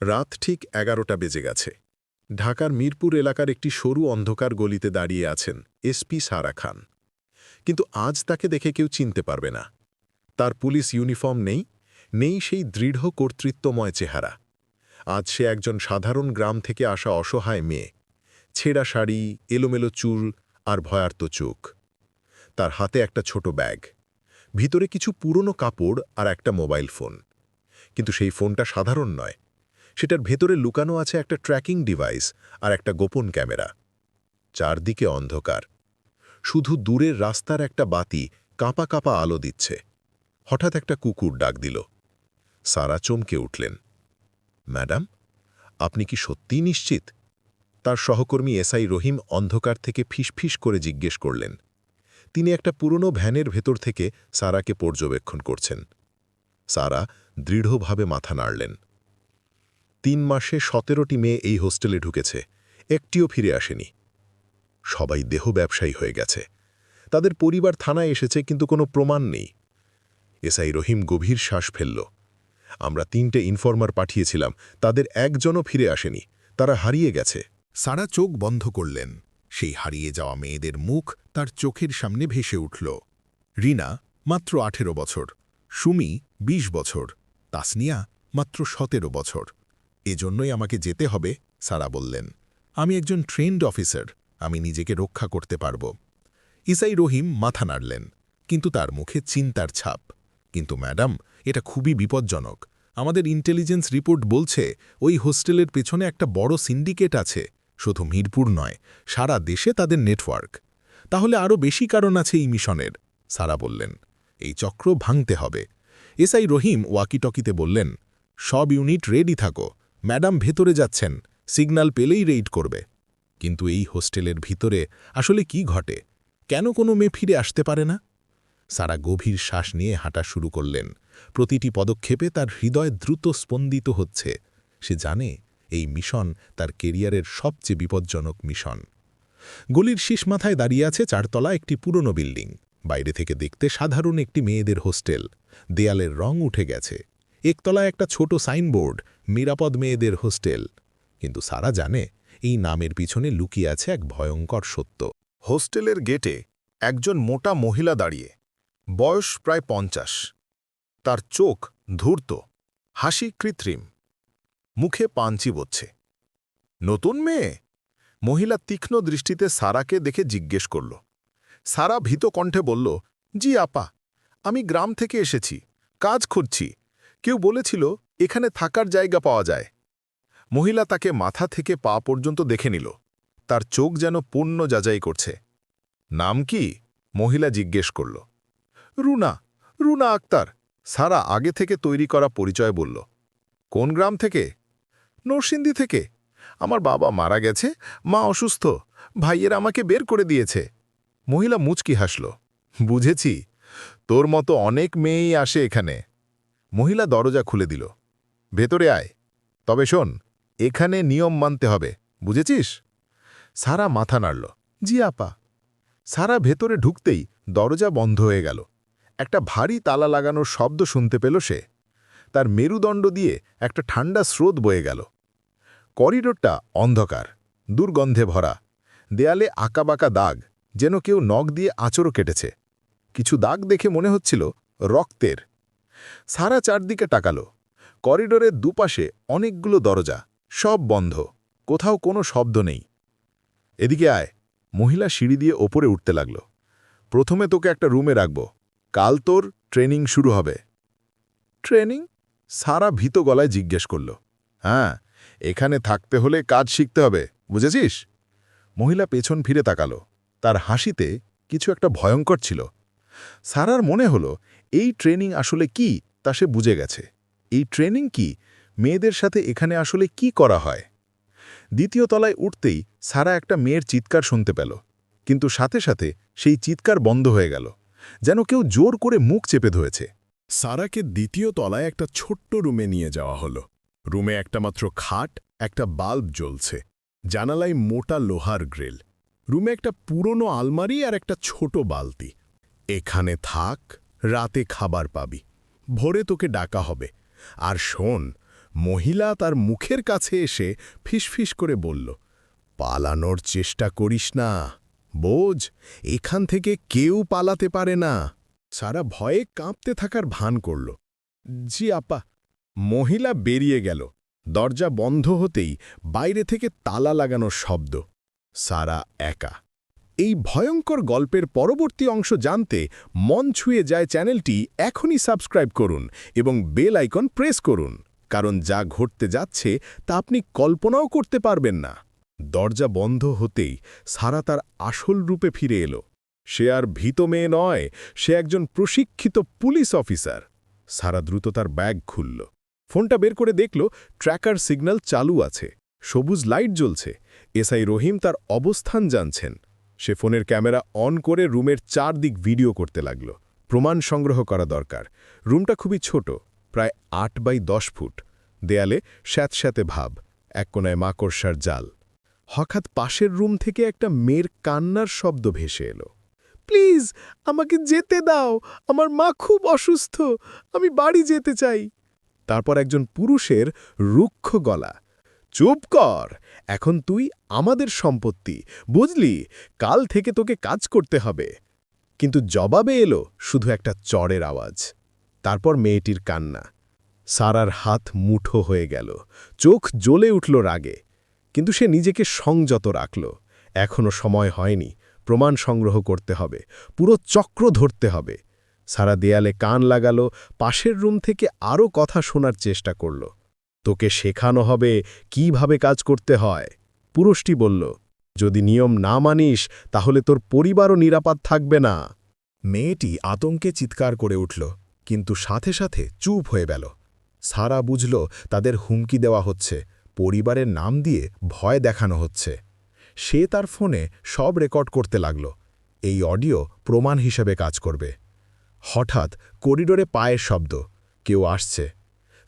রাত ঠিক এগারোটা বেজে গেছে। ঢাকার মিরপুর এলাকার একটি সরু অন্ধকার গলিতে দাঁড়িয়ে আছেন এসপি সারা খান। কিন্তু আজ তাকে দেখে কেউ চিনতে পারবে না। তার পুলিশ ইউনিফর্ম নেই নেই সেই দৃঢ় কর্তৃত্বময় চেহারা। আজ সে একজন সাধারণ গ্রাম থেকে আসা অসহায় মেয়ে। ছেঁড়া শাড়ি, এলোমেলো চুল আর ভয়ার্ত চোখ। তার হাতে একটা ছোট ব্যাগ। ভিতরে কিছু পুরনো কাপড় আর একটা মোবাইল ফোন। কিন্তু সেই ফোনটা সাধারণ নয় সেটার ভেতরে লুকানো আছে একটা ট্র্যাকিং ডিভাইস আর একটা গোপন ক্যামেরা। চারদিকে অন্ধকার। শুধু দূরের রাস্তার একটা বাতি কাঁপা কাঁপা আলো দিচ্ছে। হঠাৎ একটা কুকুর ডাক দিল। সারা চমকে উঠলেন। ম্যাডাম, আপনি কি সত্যিই নিশ্চিত? তার সহকর্মী এসআই রহিম অন্ধকার থেকে ফিসফিস করে জিজ্ঞেস করলেন। তিনি একটা পুরনো ভ্যানের ভেতর থেকে সারাকে পর্যবেক্ষণ করছেন। সারা দৃঢ়ভাবে মাথা নাড়লেন। তিন মাসে সতেরোটি মেয়ে এই হোস্টেলে ঢুকেছে। একটিও ফিরে আসেনি। সবাই দেহ ব্যবসায়ী হয়ে গেছে। তাদের পরিবার থানায় এসেছে, কিন্তু কোনো প্রমাণ নেই। এসআই রহিম গভীর শ্বাস ফেলল। আমরা তিনটে ইনফর্মার পাঠিয়েছিলাম, তাদের একজনও ফিরে আসেনি। তারা হারিয়ে গেছে। সারা চোখ বন্ধ করলেন। সেই হারিয়ে যাওয়া মেয়েদের মুখ তার চোখের সামনে ভেসে উঠল। রিনা, মাত্র আঠেরো বছর। সুমি ২০ বছর। তাসনিয়া, মাত্র সতেরো বছর। এজন্যই আমাকে যেতে হবে, সারা বললেন। আমি একজন ট্রেন্ড অফিসার, আমি নিজেকে রক্ষা করতে পারব। ইসাই রহিম মাথা নাড়লেন, কিন্তু তার মুখে চিন্তার ছাপ। কিন্তু ম্যাডাম, এটা খুবই বিপজ্জনক। আমাদের ইন্টেলিজেন্স রিপোর্ট বলছে, ওই হোস্টেলের পেছনে একটা বড় সিন্ডিকেট আছে, শুধু মিরপুর নয়, সারা দেশে তাদের নেটওয়ার্ক। তাহলে আরও বেশি কারণ আছে এই মিশনের, সারা বললেন। এই চক্র ভাঙতে হবে। এসআই রহিম ওয়াকিটকিতে বললেন, সব ইউনিট রেডি থাকো ম্যাডাম ভেতরে যাচ্ছেন সিগন্যাল পেলেই রেইড করবে। কিন্তু এই হোস্টেলের ভিতরে আসলে কি ঘটে? কেন কোনো মেয়ে ফিরে আসতে পারে না? সারা গভীর শ্বাস নিয়ে হাঁটা শুরু করলেন। প্রতিটি পদক্ষেপে তার হৃদয় দ্রুত স্পন্দিত হচ্ছে। সে জানে এই মিশন তার কেরিয়ারের সবচেয়ে বিপজ্জনক মিশন। গলির শীষ মাথায় দাঁড়িয়ে আছে চারতলা একটি পুরনো বিল্ডিং। বাইরে থেকে দেখতে সাধারণ একটি মেয়েদের হোস্টেল। দেয়ালের রং উঠে গেছে। একতলায় একটা ছোট সাইনবোর্ড, নিরাপদ মেয়েদের হোস্টেল। কিন্তু সারা জানে এই নামের পিছনে লুকিয়ে আছে এক ভয়ঙ্কর সত্য। হোস্টেলের গেটে একজন মোটা মহিলা দাঁড়িয়ে। বয়স প্রায় পঞ্চাশ। তার চোখ ধূর্ত, হাসি কৃত্রিম। মুখে পাঞ্চি বচ্ছে। নতুন মেয়ে? মহিলা তীক্ষ্ণ দৃষ্টিতে সারাকে দেখে জিজ্ঞেস করল। সারা ভীত কণ্ঠে বলল, জি, আপা, আমি গ্রাম থেকে এসেছি। কাজ খুঁজছি। কেউ বলেছিল, এখানে থাকার জায়গা পাওয়া যায়। মহিলা তাকে মাথা থেকে পা পর্যন্ত দেখে নিল। তার চোখ যেন পূর্ণ যাচাই করছে। নাম কি? মহিলা জিজ্ঞেস করল। রুনা রুনা আক্তার। সারা আগে থেকে তৈরি করা পরিচয় বলল। কোন গ্রাম থেকে? নরসিংদী থেকে। আমার বাবা মারা গেছে, মা অসুস্থ, ভাইয়ের আমাকে বের করে দিয়েছে। মহিলা মুচকি হাসল। বুঝেছি, তোর মতো অনেক মেয়েই আসে এখানে। মহিলা দরজা খুলে দিল। ভেতরে আয়। তবে শোন, এখানে নিয়ম মানতে হবে, বুঝেছিস? সারা মাথা নাড়ল। জি আপা। সারা ভেতরে ঢুকতেই দরজা বন্ধ হয়ে গেল। একটা ভারী তালা লাগানোর শব্দ শুনতে পেল সে। তার মেরুদণ্ড দিয়ে একটা ঠান্ডা স্রোত বয়ে গেল। করিডোরটা অন্ধকার, দুর্গন্ধে ভরা, দেয়ালে আঁকাবাঁকা দাগ, যেন কেউ নখ দিয়ে আঁচড়ও কেটেছে। কিছু দাগ দেখে মনে হচ্ছিল রক্তের সারা চারদিকে টাকালো করিডোরের দুপাশে অনেকগুলো দরজা, সব বন্ধ, কোথাও কোনো শব্দ নেই। এদিকে আয়, মহিলা সিঁড়ি দিয়ে ওপরে উঠতে লাগল। প্রথমে তোকে একটা রুমে রাখব। কাল তোর ট্রেনিং শুরু হবে। ট্রেনিং? সারা ভীত গলায় জিজ্ঞেস করল। হ্যাঁ এখানে থাকতে হলে কাজ শিখতে হবে, বুঝেছিস? মহিলা পেছন ফিরে তাকালো। তার হাসিতে কিছু একটা ভয়ঙ্কর ছিল। সারার মনে হলো এই ট্রেনিং আসলে কি তা সে বুঝে গেছে। এই ট্রেনিং কি? মেয়েদের সাথে এখানে আসলে কি করা হয়? দ্বিতীয় তলায় উঠতেই সারা একটা মেয়ের চিৎকার শুনতে পেল। কিন্তু সাথে সাথে সেই চিৎকার বন্ধ হয়ে গেল। যেন কেউ জোর করে মুখ চেপে ধরেছে। সারাকে দ্বিতীয় তলায় একটা ছোট্ট রুমে নিয়ে যাওয়া হলো। রুমে একটা মাত্র খাট, একটা বাল্ব জ্বলছে। জানালায় মোটা লোহার গ্রিল। রুমে একটা পুরনো আলমারি আর একটা ছোট বালতি। এখানে থাক রাতে খাবার পাবি। ভোরে তোকে ডাকা হবে। আর শোন, মহিলা তার মুখের কাছে এসে ফিসফিস করে বলল, পালানোর চেষ্টা করিস না। বোঝ, এখান থেকে কেউ পালাতে পারে না। সারা ভয়ে কাঁপতে থাকার ভান করল। জি আপা। মহিলা বেরিয়ে গেল। দরজা বন্ধ হতেই বাইরে থেকে তালা লাগানোর শব্দ। সারা একা। এই ভয়ঙ্কর গল্পের পরবর্তী অংশ জানতে মন ছুঁয়ে যায় চ্যানেলটি এখনই সাবস্ক্রাইব করুন এবং বেল আইকন প্রেস করুন, কারণ যা ঘটতে যাচ্ছে তা আপনি কল্পনাও করতে পারবেন না। দরজা বন্ধ হতেই সারা তার আসল রূপে ফিরে এলো। সে আর ভীত মেয়ে নয়, সে একজন প্রশিক্ষিত পুলিশ অফিসার। সারা দ্রুত তার ব্যাগ খুলল। ফোনটা বের করে দেখল, ট্র্যাকার সিগন্যাল চালু আছে। সবুজ লাইট জ্বলছে। এসআই রহিম তার অবস্থান জানছেন। সে ফোনের ক্যামেরা অন করে রুমের চারদিক ভিডিও করতে লাগল। প্রমাণ সংগ্রহ করা দরকার। রুমটা খুবই ছোট, প্রায় আট বাই দশ ফুট। দেয়ালে স্যাঁতস্যাঁতে ভাব, এক কোনায় মাকড়সার জাল। হঠাৎ পাশের রুম থেকে একটা মেয়ের কান্নার শব্দ ভেসে এলো। প্লিজ, আমাকে যেতে দাও! আমার মা খুব অসুস্থ। আমি বাড়ি যেতে চাই। তারপর একজন পুরুষের রুক্ষ গলা, চুপ কর! এখন তুই আমাদের সম্পত্তি, বুঝলি? কাল থেকে তোকে কাজ করতে হবে। কিন্তু জবাবে এলো শুধু একটা চড়ের আওয়াজ। তারপর মেয়েটির কান্না। সারার হাত মুঠো হয়ে গেল। চোখ জ্বলে উঠল রাগে। কিন্তু সে নিজেকে সংযত রাখল। এখনও সময় হয়নি। প্রমাণ সংগ্রহ করতে হবে। পুরো চক্র ধরতে হবে। সারা দেয়ালে কান লাগালো। পাশের রুম থেকে আরও কথা শোনার চেষ্টা করল। তোকে শেখানো হবে কীভাবে কাজ করতে হয়। পুরুষটি বলল, যদি নিয়ম না মানিস, তাহলে তোর পরিবারও নিরাপদ থাকবে না। মেয়েটি আতঙ্কে চিৎকার করে উঠল, কিন্তু সাথে সাথে চুপ হয়ে গেল। সারা বুঝল তাদের হুমকি দেওয়া হচ্ছে, পরিবারের নাম দিয়ে ভয় দেখানো হচ্ছে। সে তার ফোনে সব রেকর্ড করতে লাগল, এই অডিও প্রমাণ হিসেবে কাজ করবে। হঠাৎ করিডোরে পায়ের শব্দ, কেউ আসছে।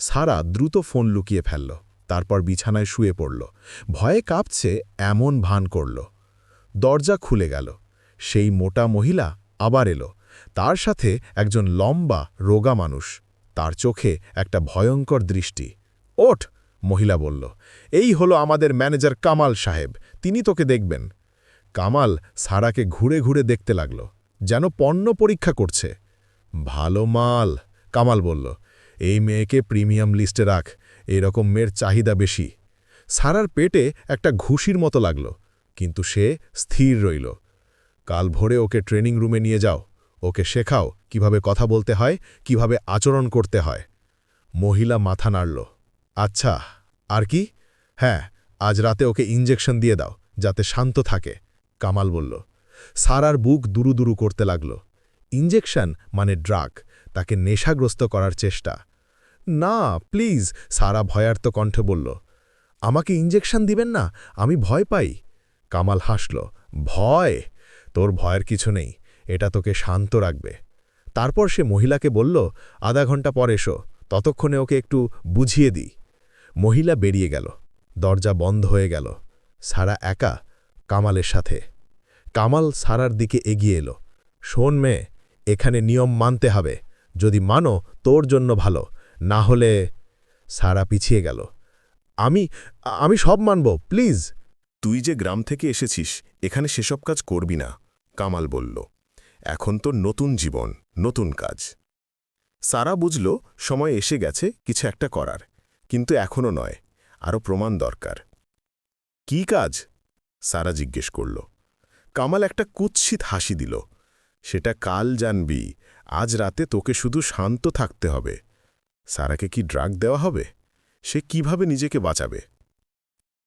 সারা দ্রুত ফোন লুকিয়ে ফেলল, তারপর বিছানায় শুয়ে পড়ল। ভয়ে কাঁপছে, এমন ভান করল। দরজা খুলে গেল। সেই মোটা মহিলা আবার এলো। তার সাথে একজন লম্বা, রোগা মানুষ। তার চোখে একটা ভয়ঙ্কর দৃষ্টি। ওঠ! মহিলা বলল। এই হলো আমাদের ম্যানেজার কামাল সাহেব। তিনি তোকে দেখবেন। কামাল সারাকে ঘুরে ঘুরে দেখতে লাগল। যেন পণ্য পরীক্ষা করছে। ভালো মাল! কামাল বলল। এই মেয়েকে প্রিমিয়াম লিস্টে রাখ, এরকম মেয়ের চাহিদা বেশি। সারার পেটে একটা ঘুষির মতো লাগল, কিন্তু সে স্থির রইল। কাল ভোরে ওকে ট্রেনিং রুমে নিয়ে যাও, ওকে শেখাও কীভাবে কথা বলতে হয়, কীভাবে আচরণ করতে হয়। মহিলা মাথা নাড়ল আচ্ছা আর কি? হ্যাঁ আজ রাতে ওকে ইঞ্জেকশন দিয়ে দাও, যাতে শান্ত থাকে। কামাল বলল। সারার বুক দুরু দুরু করতে লাগল। ইঞ্জেকশন মানে ড্রাগ, তাকে নেশাগ্রস্ত করার চেষ্টা। না, প্লিজ, সারা ভয়ার্ত কণ্ঠে বলল। আমাকে ইঞ্জেকশন দিবেন না? আমি ভয় পাই। কামাল হাসল। ভয়? তোর ভয়ের কিছু নেই। এটা তোকে শান্ত রাখবে। তারপর সে মহিলাকে বলল, আধা ঘণ্টা পর এসো। ততক্ষণে ওকে একটু বুঝিয়ে দিই। মহিলা বেরিয়ে গেল। দরজা বন্ধ হয়ে গেল। সারা একা, কামালের সাথে। কামাল সারার দিকে এগিয়ে এলো। শোন মেয়ে, এখানে নিয়ম মানতে হবে। যদি মানো, তোর জন্য ভালো। না হলে সারা পিছিয়ে গেল। আমি আমি সব মানব, প্লিজ। তুই যে গ্রাম থেকে এসেছিস, এখানে সেসব কাজ করবি না, কামাল বলল। এখন তো নতুন জীবন, নতুন কাজ। সারা বুঝল, সময় এসে গেছে কিছু একটা করার, কিন্তু এখনও নয় আরও প্রমাণ দরকার। কি কাজ? সারা জিজ্ঞেস করল। কামাল একটা কুৎসিত হাসি দিল। সেটা কাল জানবি, আজ রাতে তোকে শুধু শান্ত থাকতে হবে। সারাকে কি ড্রাগ দেওয়া হবে? সে কীভাবে নিজেকে বাঁচাবে?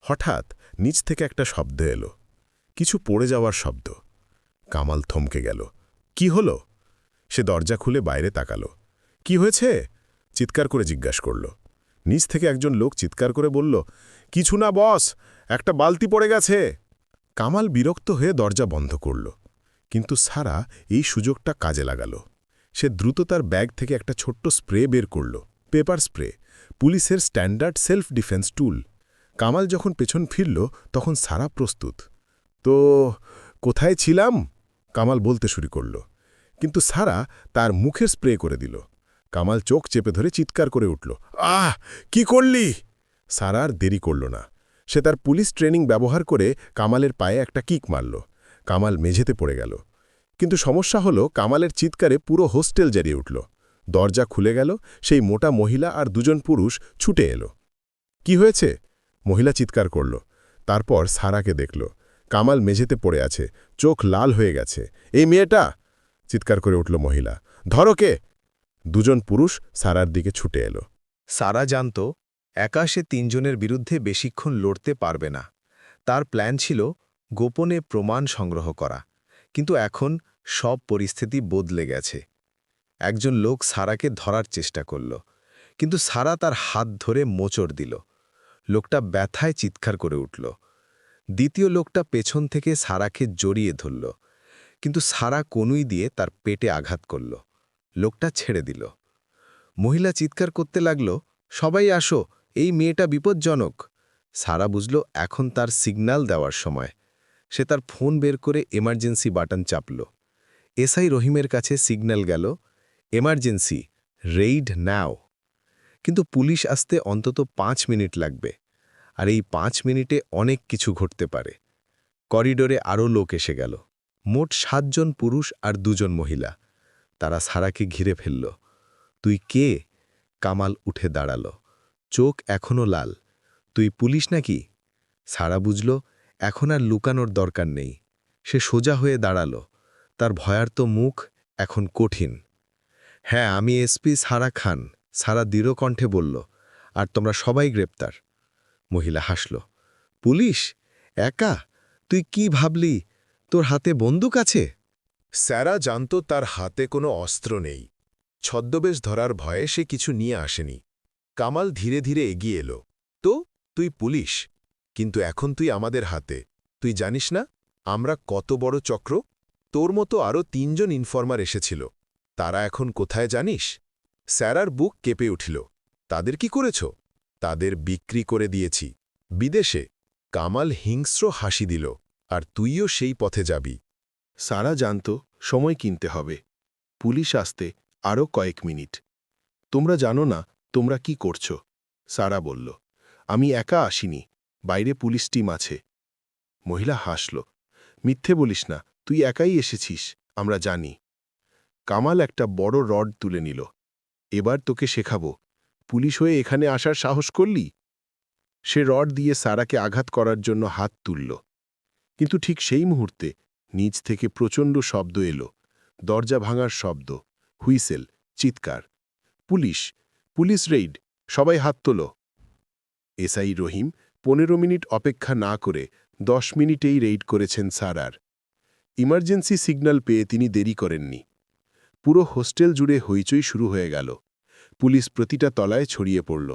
হঠাৎ নিচ থেকে একটা শব্দ এলো। কিছু পড়ে যাওয়ার শব্দ। কামাল থমকে গেল। কি হলো? সে দরজা খুলে বাইরে তাকালো। কি হয়েছে? চিৎকার করে জিজ্ঞাসা করল। নিচ থেকে একজন লোক চিৎকার করে বলল, কিছু না বস, একটা বালতি পড়ে গেছে। কামাল বিরক্ত হয়ে দরজা বন্ধ করল। কিন্তু সারা এই সুযোগটা কাজে লাগালো। সে দ্রুত তার ব্যাগ থেকে একটা ছোট্ট স্প্রে বের করল, পেপার স্প্রে, পুলিশের standard self defence tool. Kamal যখন পেছন ফিরল, তখন সারা প্রস্তুত। তো, কোথায় ছিলাম? কামাল বলতে শুরু করল। কিন্তু সারা তার মুখে স্প্রে করে দিল। কামাল চোখ চেপে ধরে চিৎকার করে উঠল, আহ, কি করলি? সারা আর দেরি করল না। সে তার পুলিশ ট্রেনিং ব্যবহার করে কামালের পায়ে একটা কিক মারল। কামাল মেঝেতে পড়ে গেল। কিন্তু সমস্যা হলো কামালের চিৎকারে পুরো হোস্টেল জারিয়ে উঠল। দরজা খুলে গেল, সেই মোটা মহিলা আর দুজন পুরুষ ছুটে এলো। কি হয়েছে? মহিলা চিৎকার করল। তারপর সারাকে দেখল। কামাল মেঝেতে পড়ে আছে, চোখ লাল হয়ে গেছে। এই মেয়েটা? চিৎকার করে উঠল মহিলা। ধরো কে? দুজন পুরুষ সারার দিকে ছুটে এলো। সারা জানত একা সে তিনজনের বিরুদ্ধে বেশিক্ষণ লড়তে পারবে না। তার প্ল্যান ছিল গোপনে প্রমাণ সংগ্রহ করা। কিন্তু এখন সব পরিস্থিতি বদলে গেছে। একজন লোক সারাকে ধরার চেষ্টা করল, কিন্তু সারা তার হাত ধরে মোচড় দিল। লোকটা ব্যথায় চিৎকার করে উঠল। দ্বিতীয় লোকটা পেছন থেকে সারাকে জড়িয়ে ধরল, কিন্তু সারা কনুই দিয়ে তার পেটে আঘাত করল। লোকটা ছেড়ে দিল। মহিলা চিৎকার করতে লাগল, সবাই আসো, এই মেয়েটা বিপজ্জনক। সারা বুঝল এখন তার সিগন্যাল দেওয়ার সময়। সে তার ফোন বের করে এমার্জেন্সি বাটন চাপল। এসআই রহিমের কাছে সিগন্যাল গেল, এমার্জেন্সি, রেইড নাও। কিন্তু পুলিশ আসতে অন্তত পাঁচ মিনিট লাগবে, আর এই পাঁচ মিনিটে অনেক কিছু ঘটতে পারে। করিডোরে আরও লোক এসে গেল, মোট সাতজন পুরুষ আর দুজন মহিলা। তারা সারাকে ঘিরে ফেলল, তুই কে? কামাল উঠে দাঁড়াল, চোখ এখনও লাল, তুই পুলিশ নাকি? সারা বুঝল এখন আর লুকানোর দরকার নেই। সে সোজা হয়ে দাঁড়াল। তার ভয়ার্ত মুখ এখন কঠিন। হ্যাঁ আমি এসপি সারা খান। সারা দৃঢ় কণ্ঠে বলল, আর তোমরা সবাই গ্রেপ্তার। মহিলা হাসল, পুলিশ? একা? তুই কি ভাবলি? তোর হাতে বন্দুক আছে? স্যারা জানত তার হাতে কোনো অস্ত্র নেই। ছদ্মবেশ ধরার ভয়ে সে কিছু নিয়ে আসেনি। কামাল ধীরে ধীরে এগিয়ে এলো, তো, তুই পুলিশ? কিন্তু এখন তুই আমাদের হাতে। তুই জানিস না, আমরা কত বড় চক্র? তোর মতো আরও তিনজন ইনফর্মার এসেছিল। তারা এখন কোথায় জানিস? স্যারার বুক কেঁপে উঠিল। তাদের কি করেছ? তাদের বিক্রি করে দিয়েছি। বিদেশে। কামাল হিংস্র হাসি দিল, আর তুইও সেই পথে যাবি। সারা জানত, সময় কিনতে হবে। পুলিশ আসতে আরও কয়েক মিনিট। তোমরা জানো না, তোমরা কি করছ? সারা বলল, আমি একা আসিনি। বাইরে পুলিশ টিম আছে। মহিলা হাসল, মিথ্যে বলিস না, তুই একাই এসেছিস, আমরা জানি। কামাল একটা বড় রড তুলে নিল, এবার তোকে শেখাবো, পুলিশ হয়ে এখানে আসার সাহস করলি? সে রড দিয়ে সারাকে আঘাত করার জন্য হাত তুলল, কিন্তু ঠিক সেই মুহূর্তে নিচ থেকে প্রচণ্ড শব্দ এলো, দরজা ভাঙার শব্দ, হুইসেল, চিৎকার, পুলিশ পুলিশ রেইড, সবাই হাত তোল। এসআই রহিম পনেরো মিনিট অপেক্ষা না করে দশ মিনিটেই রেইড করেছেন সারার ইমার্জেন্সি সিগন্যাল পেয়ে তিনি দেরি করেননি। পুরো হোস্টেল জুড়ে হইচই শুরু হয়ে গেল। পুলিশ প্রতিটা তলায় ছড়িয়ে পড়ল।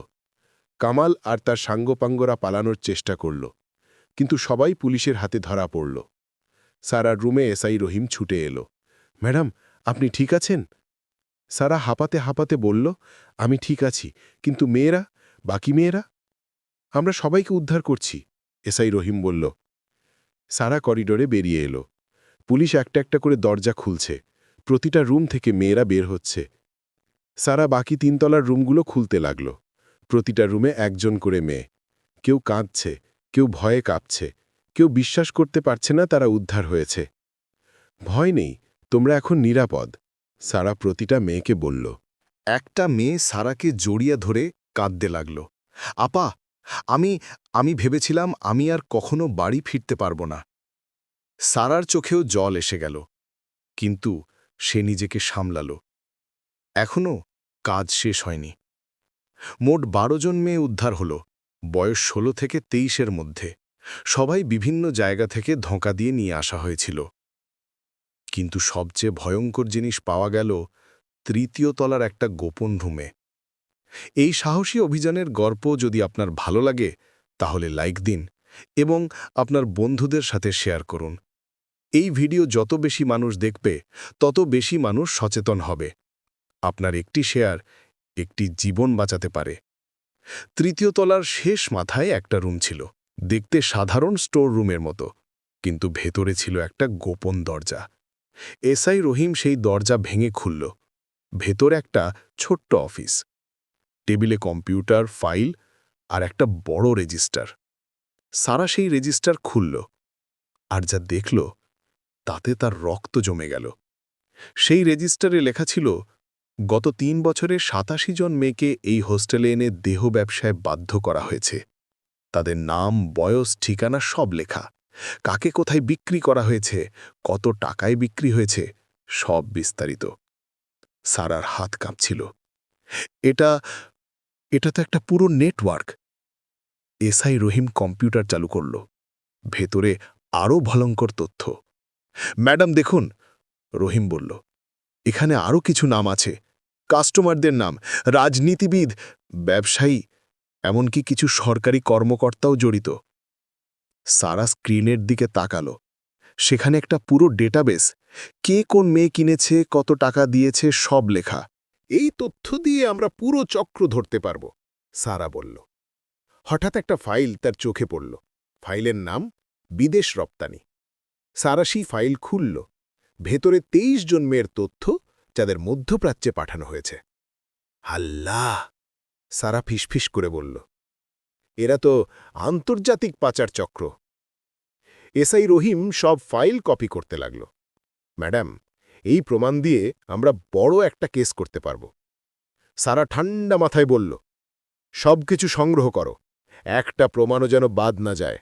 কামাল আর তার সাঙ্গপাঙ্গরা পালানোর চেষ্টা করল, কিন্তু সবাই পুলিশের হাতে ধরা পড়ল। সারার রুমে এসআই রহিম ছুটে এলো, ম্যাডাম, আপনি ঠিক আছেন? সারা হাঁপাতে হাঁপাতে বলল, আমি ঠিক আছি, কিন্তু মেয়েরা, বাকি মেয়েরা? আমরা সবাইকে উদ্ধার করছি, এসআই রহিম বলল। সারা করিডোরে বেরিয়ে এলো। পুলিশ একটা একটা করে দরজা খুলছে। প্রতিটা রুম থেকে মেয়েরা বের হচ্ছে। সারা বাকি তিনতলার রুমগুলো খুলতে লাগল। প্রতিটা রুমে একজন করে মেয়ে। কেউ কাঁদছে, কেউ ভয়ে কাঁপছে, কেউ বিশ্বাস করতে পারছে না তারা উদ্ধার হয়েছে। ভয় নেই, তোমরা এখন নিরাপদ, সারা প্রতিটা মেয়েকে বলল। একটা মেয়ে সারাকে জড়িয়ে ধরে কাঁদতে লাগল। আপা আমি আমি ভেবেছিলাম আমি আর কখনো বাড়ি ফিরতে পারব না। সারার চোখেও জল এসে গেল, কিন্তু সে নিজেকে সামলাল। এখনও কাজ শেষ হয়নি। মোট বারো জন মেয়ে উদ্ধার হল, বয়স ষোলো থেকে তেইশের মধ্যে। সবাই বিভিন্ন জায়গা থেকে ধোঁকা দিয়ে নিয়ে আসা হয়েছিল। কিন্তু সবচেয়ে ভয়ঙ্কর জিনিস পাওয়া গেল, তৃতীয় তলার একটা গোপন রুমে। এই সাহসী অভিযানের গল্প যদি আপনার ভালো লাগে, তাহলে লাইক দিন এবং আপনার বন্ধুদের সাথে শেয়ার করুন। এই ভিডিও যত বেশি মানুষ দেখবে, তত বেশি মানুষ সচেতন হবে। আপনার একটি শেয়ার একটি জীবন বাঁচাতে পারে। তৃতীয় তলার শেষ মাথায় একটা রুম ছিল, দেখতে সাধারণ স্টোর রুমের মতো, কিন্তু ভেতরে ছিল একটা গোপন দরজা। এসআই রহিম সেই দরজা ভেঙে খুলল। ভেতর একটা ছোট্ট অফিস। টেবিলে কম্পিউটার, ফাইল আর একটা বড় রেজিস্টার। সারা সেই রেজিস্টার খুলল আর যা দেখল তাতে তার রক্ত জমে গেল। সেই রেজিস্টারে লেখা ছিল, গত তিন বছরে সাতাশি জন মেয়েকে এই হোস্টেলে এনে দেহ ব্যবসায় বাধ্য করা হয়েছে। তাদের নাম, বয়স, ঠিকানা সব লেখা। কাকে কোথায় বিক্রি করা হয়েছে, কত টাকায় বিক্রি হয়েছে, সব বিস্তারিত। সারার হাত কাঁপছিল। এটা এটা তো একটা পুরো নেটওয়ার্ক। এসআই রহিম কম্পিউটার চালু করল। ভেতরে আরও ভয়ঙ্কর তথ্য। ম্যাডাম, দেখুন, রহিম বলল, এখানে আরও কিছু নাম আছে। কাস্টমারদের নাম, রাজনীতিবিদ, ব্যবসায়ী, এমনকি কিছু সরকারি কর্মকর্তাও জড়িত। সারা স্ক্রিনের দিকে তাকালো। সেখানে একটা পুরো ডেটাবেস, কে কোন মেয়ে কিনেছে, কত টাকা দিয়েছে, সব লেখা। এই তথ্য দিয়ে আমরা পুরো চক্র ধরতে পারব, সারা বলল। হঠাৎ একটা ফাইল তার চোখে পড়ল। ফাইলের নাম, বিদেশ রপ্তানি। সারা সেই ফাইল খুলল। ভেতরে তেইশ জন মেয়ের তথ্য যাদের মধ্যপ্রাচ্যে পাঠানো হয়েছে। আল্লাহ! সারা ফিসফিস করে বলল, এরা তো আন্তর্জাতিক পাচার চক্র। এসআই রহিম সব ফাইল কপি করতে লাগল। ম্যাডাম এই প্রমাণ দিয়ে আমরা বড় একটা কেস করতে পারব। সারা ঠান্ডা মাথায় বলল, সব কিছু সংগ্রহ করো, একটা প্রমাণও যেন বাদ না যায়,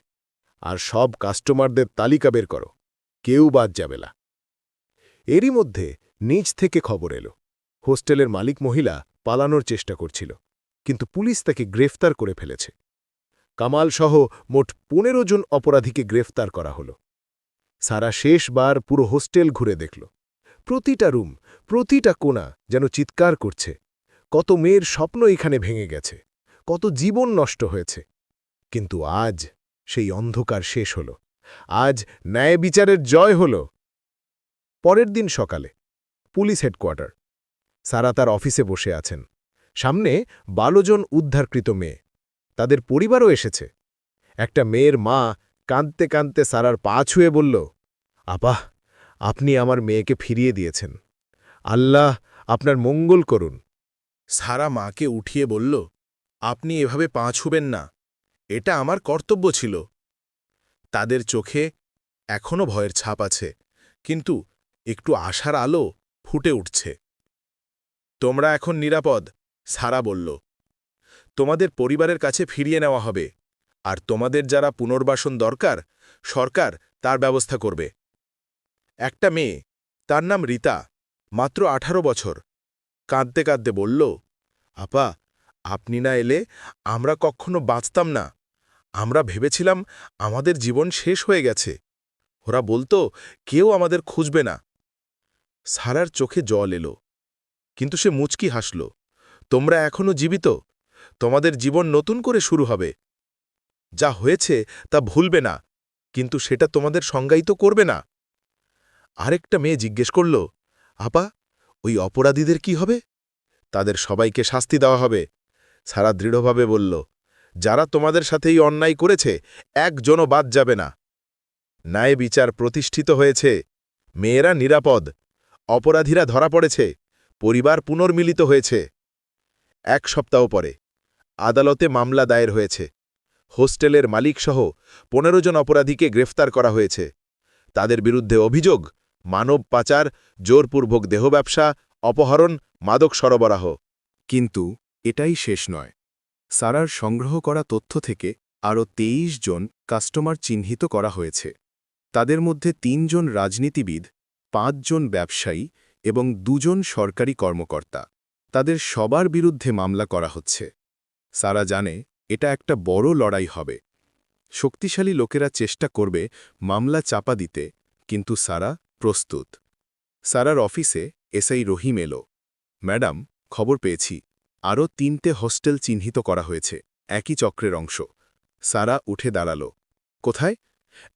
আর সব কাস্টমারদের তালিকা বের করো, কেউ বাদ যাবে না। এরই মধ্যে নিচ থেকে খবর এলো। হোস্টেলের মালিক মহিলা পালানোর চেষ্টা করছিল, কিন্তু পুলিশ তাকে গ্রেফতার করে ফেলেছে। কামাল সহ মোট পনেরো জন অপরাধীকে গ্রেফতার করা হল। সারা শেষবার পুরো হোস্টেল ঘুরে দেখল। প্রতিটা রুম, প্রতিটা কোণা যেন চিৎকার করছে। কত মেয়ের স্বপ্ন এখানে ভেঙে গেছে। কত জীবন নষ্ট হয়েছে। কিন্তু আজ সেই অন্ধকার শেষ হল। আজ ন্যায় বিচারের জয় হল। পরের দিন সকালে পুলিশ হেডকোয়ার্টার। সারা তার অফিসে বসে আছেন। সামনে বালোজন উদ্ধারকৃত মেয়ে। তাদের পরিবারও এসেছে। একটা মেয়ের মা কাঁদতে কাঁদতে সারার পা ছুঁয়ে বলল আপা আপনি আমার মেয়েকে ফিরিয়ে দিয়েছেন। আল্লাহ আপনার মঙ্গল করুন। সারা মাকে উঠিয়ে বলল, আপনি এভাবে পা ছুবেন না। এটা আমার কর্তব্য ছিল। তাদের চোখে এখনও ভয়ের ছাপ আছে, কিন্তু একটু আশার আলো ফুটে উঠছে। তোমরা এখন নিরাপদ, সারা বলল। তোমাদের পরিবারের কাছে ফিরিয়ে নেওয়া হবে, আর তোমাদের যারা পুনর্বাসন দরকার, সরকার তার ব্যবস্থা করবে। একটা মেয়ে, তার নাম রীতা, মাত্র আঠারো বছর। কাঁদতে কাঁদতে বলল, আপা, আপনি না এলে আমরা কখনো বাঁচতাম না। আমরা ভেবেছিলাম আমাদের জীবন শেষ হয়ে গেছে। ওরা বলতো, কেউ আমাদের খুঁজবে না। সারার চোখে জল এলো। কিন্তু সে মুচকি হাসল, তোমরা এখনও জীবিত? তোমাদের জীবন নতুন করে শুরু হবে। যা হয়েছে তা ভুলবে না, কিন্তু সেটা তোমাদের সংজ্ঞায়িত করবে না। আরেকটা মেয়ে জিজ্ঞেস করল, আপা, ওই অপরাধীদের কি হবে? তাদের সবাইকে শাস্তি দেওয়া হবে। সারা দৃঢ়ভাবে বলল, যারা তোমাদের সাথে এই অন্যায় করেছে, একজনও বাদ যাবে না। ন্যায় বিচার প্রতিষ্ঠিত হয়েছে। মেয়েরা নিরাপদ, অপরাধীরা ধরা পড়েছে, পরিবার পুনর্মিলিত হয়েছে। এক সপ্তাহ পরে আদালতে মামলা দায়ের হয়েছে। হোস্টেলের মালিকসহ পনেরো জন অপরাধীকে গ্রেফতার করা হয়েছে। তাদের বিরুদ্ধে অভিযোগ মানব পাচার, জোরপূর্বক দেহ ব্যবসা, অপহরণ, মাদক সরবরাহ। কিন্তু এটাই শেষ নয়। সারার সংগ্রহ করা তথ্য থেকে আরও তেইশ জন কাস্টমার চিহ্নিত করা হয়েছে। তাদের মধ্যে তিনজন রাজনীতিবিদ পাঁচজন ব্যবসায়ী এবং দুজন সরকারি কর্মকর্তা। তাদের সবার বিরুদ্ধে মামলা করা হচ্ছে। সারা জানে এটা একটা বড় লড়াই হবে। শক্তিশালী লোকেরা চেষ্টা করবে মামলা চাপা দিতে, কিন্তু সারা প্রস্তুত। সারার অফিসে এসআই রহিম এলো। ম্যাডাম, খবর পেয়েছি। আরও তিনটে হোস্টেল চিহ্নিত করা হয়েছে। একই চক্রের অংশ। সারা উঠে দাঁড়াল। কোথায়?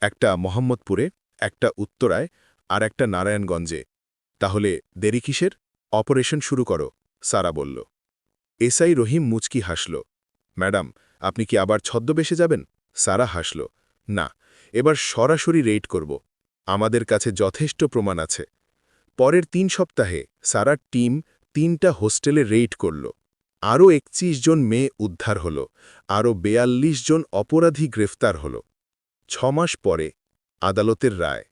একটা মোহাম্মদপুরে, একটা উত্তরায়, আর একটা নারায়ণগঞ্জে। তাহলে দেরি কিসের? অপারেশন শুরু করো, সারা বলল। এসআই রহিম মুচকি হাসল। ম্যাডাম, আপনি কি আবার ছদ্মবেশে যাবেন? সারা হাসল। না, এবার সরাসরি রেড করব। আমাদের কাছে যথেষ্ট প্রমাণ আছে। পরের তিন সপ্তাহে সারার টিম তিনটা হোস্টেলে রেইড করল। আরও একত্রিশ জন মেয়ে উদ্ধার হল, আরও বেয়াল্লিশ জন অপরাধী গ্রেফতার হল। ছমাস পরে আদালতের রায়,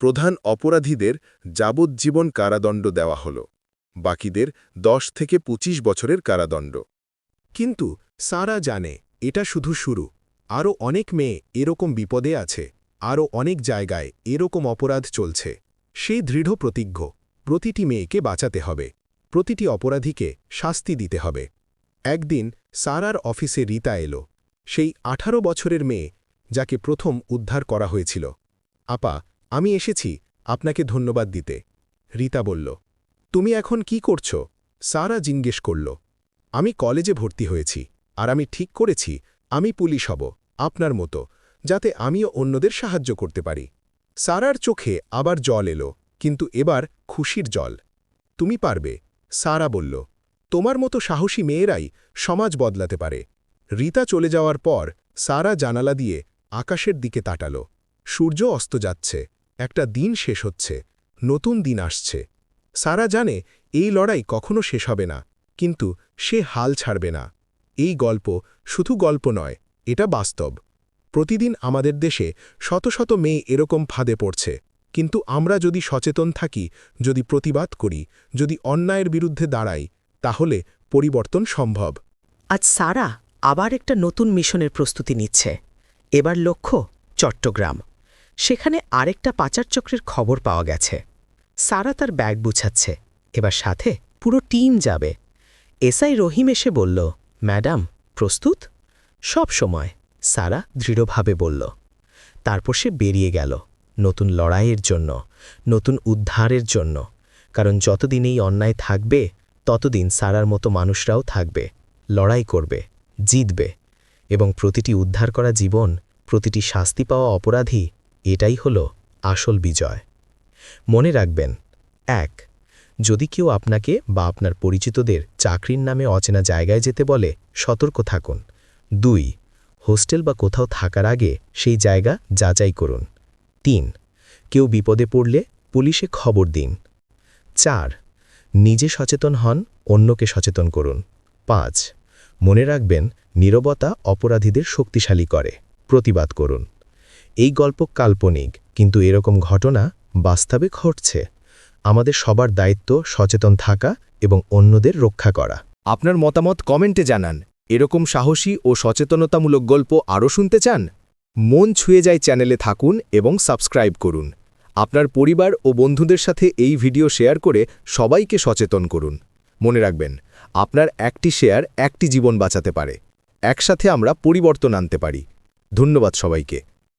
প্রধান অপরাধীদের যাবজ্জীবন কারাদণ্ড দেওয়া হল, বাকিদের দশ থেকে ২৫ বছরের কারাদণ্ড। কিন্তু সারা জানে, এটা শুধু শুরু। আরও অনেক মেয়ে এরকম বিপদে আছে। আরও অনেক জায়গায় এরকম অপরাধ চলছে। সেই দৃঢ় প্রতিজ্ঞ, প্রতিটি মেয়েকে বাঁচাতে হবে, প্রতিটি অপরাধীকে শাস্তি দিতে হবে। একদিন সারার অফিসে রীতা এলো, সেই আঠারো বছরের মেয়ে যাকে প্রথম উদ্ধার করা হয়েছিল। আপা, আমি এসেছি আপনাকে ধন্যবাদ দিতে। রীতা বলল। তুমি এখন কি করছ? সারা জিজ্ঞেস করল। আমি কলেজে ভর্তি হয়েছি, আর আমি ঠিক করেছি, আমি পুলিশ হব, আপনার মতো। যাতে আমিও অন্যদের সাহায্য করতে পারি। সারার চোখে আবার জল এলো, কিন্তু এবার খুশির জল। তুমি পারবে, সারা বলল। তোমার মতো সাহসী মেয়েরাই সমাজ বদলাতে পারে। রীতা চলে যাওয়ার পর সারা জানালা দিয়ে আকাশের দিকে তাটাল সূর্য অস্ত যাচ্ছে, একটা দিন শেষ হচ্ছে, নতুন দিন আসছে। সারা জানে এই লড়াই কখনো শেষ হবে না, কিন্তু সে হাল ছাড়বে না। এই গল্প শুধু গল্প নয়, এটা বাস্তব। প্রতিদিন আমাদের দেশে শত শত মেয়ে এরকম ফাঁদে পড়ছে। কিন্তু আমরা যদি সচেতন থাকি, যদি প্রতিবাদ করি, যদি অন্যায়ের বিরুদ্ধে দাঁড়াই, তাহলে পরিবর্তন সম্ভব। আজ সারা আবার একটা নতুন মিশনের প্রস্তুতি নিচ্ছে। এবার লক্ষ্য চট্টগ্রাম। সেখানে আরেকটা পাচার চক্রের খবর পাওয়া গেছে। সারা তার ব্যাগ বুঝাচ্ছে এবার সাথে পুরো টিম যাবে। এসআই রহিম এসে বলল, ম্যাডাম, প্রস্তুত? সব সময়। সারা দৃঢ়ভাবে বলল। তারপর সে বেরিয়ে গেল, নতুন লড়াইয়ের জন্য, নতুন উদ্ধারের জন্য। কারণ যতদিন এই অন্যায় থাকবে, ততদিন সারার মতো মানুষরাও থাকবে, লড়াই করবে, জিতবে। এবং প্রতিটি উদ্ধার করা জীবন, প্রতিটি শাস্তি পাওয়া অপরাধী, এটাই হল আসল বিজয়। মনে রাখবেন, এক, যদি কেউ আপনাকে বা আপনার পরিচিতদের চাকরির নামে অচেনা জায়গায় যেতে বলে, সতর্ক থাকুন। দুই হোস্টেল বা কোথাও থাকার আগে সেই জায়গা যাচাই করুন। তিন, কেউ বিপদে পড়লে পুলিশে খবর দিন। চার, নিজে সচেতন হন, অন্যকে সচেতন করুন। পাঁচ, মনে রাখবেন নীরবতা অপরাধীদের শক্তিশালী করে। প্রতিবাদ করুন। এই গল্প কাল্পনিক, কিন্তু এরকম ঘটনা বাস্তবে ঘটছে। আমাদের সবার দায়িত্ব সচেতন থাকা এবং অন্যদের রক্ষা করা। আপনার মতামত কমেন্টে জানান। এরকম সাহসী ও সচেতনতামূলক গল্প আরও শুনতে চান? মন ছুঁয়ে যায় চ্যানেলে থাকুন এবং সাবস্ক্রাইব করুন। আপনার পরিবার ও বন্ধুদের সাথে এই ভিডিও শেয়ার করে সবাইকে সচেতন করুন। মনে রাখবেন, আপনার একটি শেয়ার একটি জীবন বাঁচাতে পারে। একসাথে আমরা পরিবর্তন আনতে পারি। ধন্যবাদ সবাইকে।